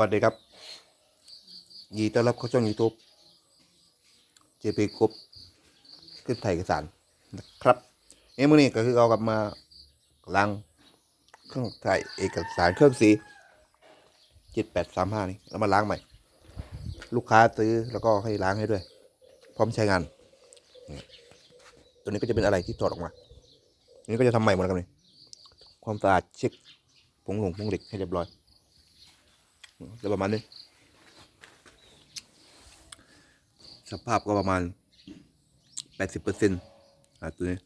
วัสดีครับยีต้อนรับเข้าช่อง YouTube JP กรุ๊ปขึ้นไทยเอกสารนะครับเอ้มื่อนี้ก็คือเอากลับมาล้างเครื่องถ่ายเอกสารเครื่องสีเจ็ดแปดสามห้านี่แล้วมาล้างใหม่ ลูกค้าซื้อแล้วก็ให้ล้างให้ด้วย พร้อมใช้งาน ตัวนี้ก็จะเป็นอะไรที่ถอดออกมาอันนี้ก็จะทำใหม่หมดแล้วครับนี่ความสะอาดเช็คผงหลงผงเหล็กให้เรียบร้อย จะประมาณนี้ สภาพก็ประมาณแปดสิบเปอร์เซ็นต์ตัวนี้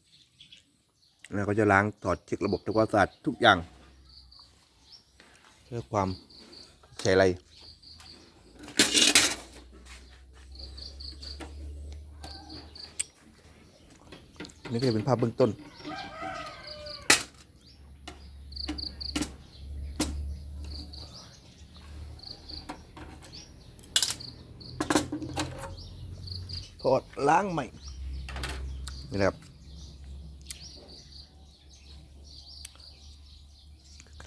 แล้วก็จะล้างถอดเช็คระบบทำความสะอาดทุกอย่าง เพื่อความใช้ไรนี่ก็จะเป็นภาพเบื้องต้น อดล้างใหม่ นี่นะครับ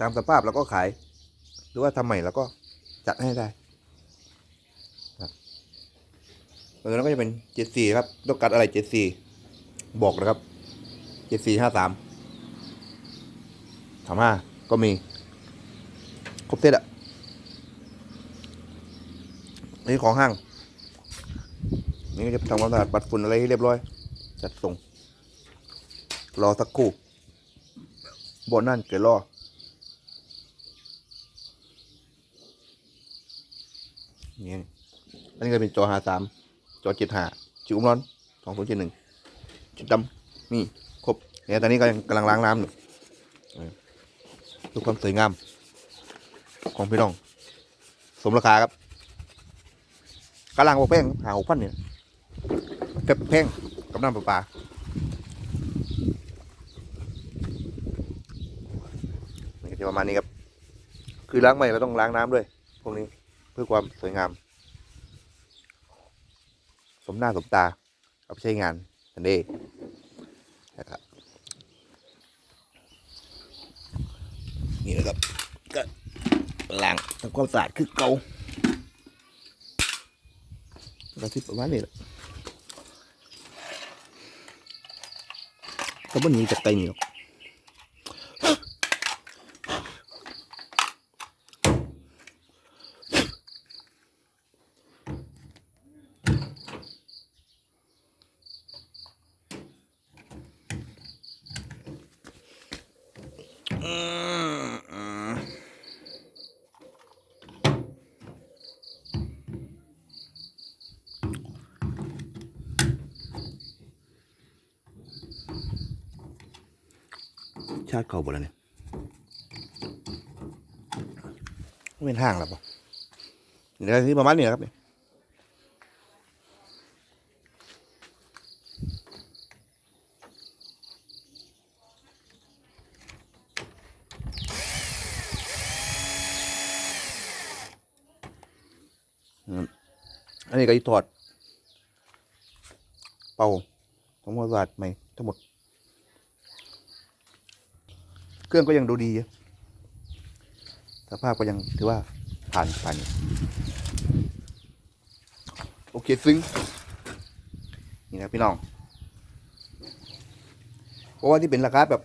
ตามสภาพแล้วก็ขาย หรือว่าทำใหม่แล้วก็จัดให้ได้ครับเออแล้วก็จะเป็นเจ็ดสี่ครับต้องการอะไรเจ็ดสี่บอกนะครับเจ็ดสี่ห้าสามสามห้าก็มี ครบเซตอะนี่ของห้าง นี่ก็จะทำความสะอาดปัดฝุ่นอะไรให้เรียบร้อย จัดส่ง รอสักครู่บนนั่นเกิดรอนี่อันนี้ก็เป็นจอหาสามจอเจ็ดหาจุ้มร้อนสองศูนย์เจ็ดหนึ่งจุดดำนี่ครบเนี่ยตอนนี้ก็ยังกำลังล้างน้ำอยู่ดูความสวยงาม ของพี่น้อง สมราคาครับกำลังบอกแป้งหาหกพันเนี่ย เก็บแพงกับน้ำประปานี่ก็จะประมาณนี้ครับ คือล้างใหม่เราต้องล้างน้ำด้วย พวกนี้เพื่อความสวยงาม สมหน้าสมตา เอาไปใช้งานทันเดนะครับนี่นะครับก็ล้างทำความสะอาดคือเก่ากระทิบประมาณนี้แหละ ก็มันหนีจากไกลนี่หรอกอืม ชาติเก่าหมดแล้วเนี่ยไม่เป็นห้างหรอปะเดี๋ยวที่ประมาณนี้ครับเนี่ยอันนี้ก็จะถอด เป่าทำความสะอาดใหม่ทั้งหมด เครื่องก็ยังดูดีอยู่สภาพก็ยังถือว่าผ่านผ่านโอเคซึ้งนี่นะพี่น้องเพราะว่าที่เป็นราคาแบบ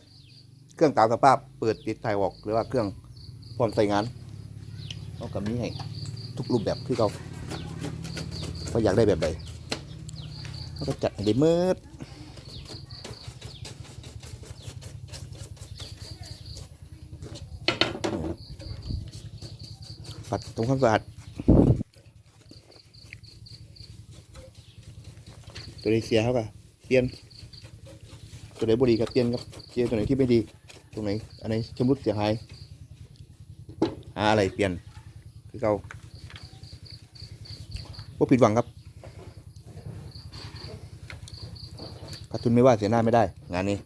เครื่องตามสภาพเปิดติดไทยออก หรือว่าเครื่องพร้อมใส่งานเอากับนี้ให้ทุกรูปแบบที่เราก็อยากได้แบบใดเขาก็จัดให้ได้เมืด ปัดทำความสะอาดตัวไหนเสียเขาก็เปลี่ยน ตัวไหนบดีก็เปลี่ยนครับเปลี่ยนตัวไหนที่ไม่ดี ตรงไหนอันไหนชำรุดเสียหายหาอะไรเปลี่ยน คือเขาว่าผิดหวังครับขาดทุนไม่ว่าเสียหน้าไม่ได้ งานนี้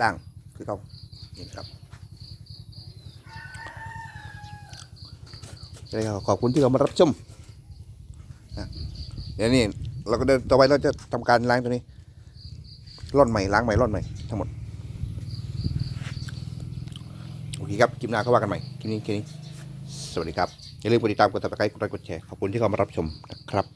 ตั้งคือเขานี่ครับ ใช่ครับขอบคุณที่เขามารับชมนะเดี๋ยวนี้เราก็เดินต่อไปเราจะทำการล้างตัวนี้ร่อนใหม่ล้างใหม่ร่อนใหม่ทั้งหมดโอเคครับคลิปหน้าเขาว่ากันใหม่คลิปนี้คลิปนี้สวัสดีครับอย่าลืมกดติดตามกดติดตามกดไลค์กดแชร์ขอบคุณที่เข้ามารับชมนะครับ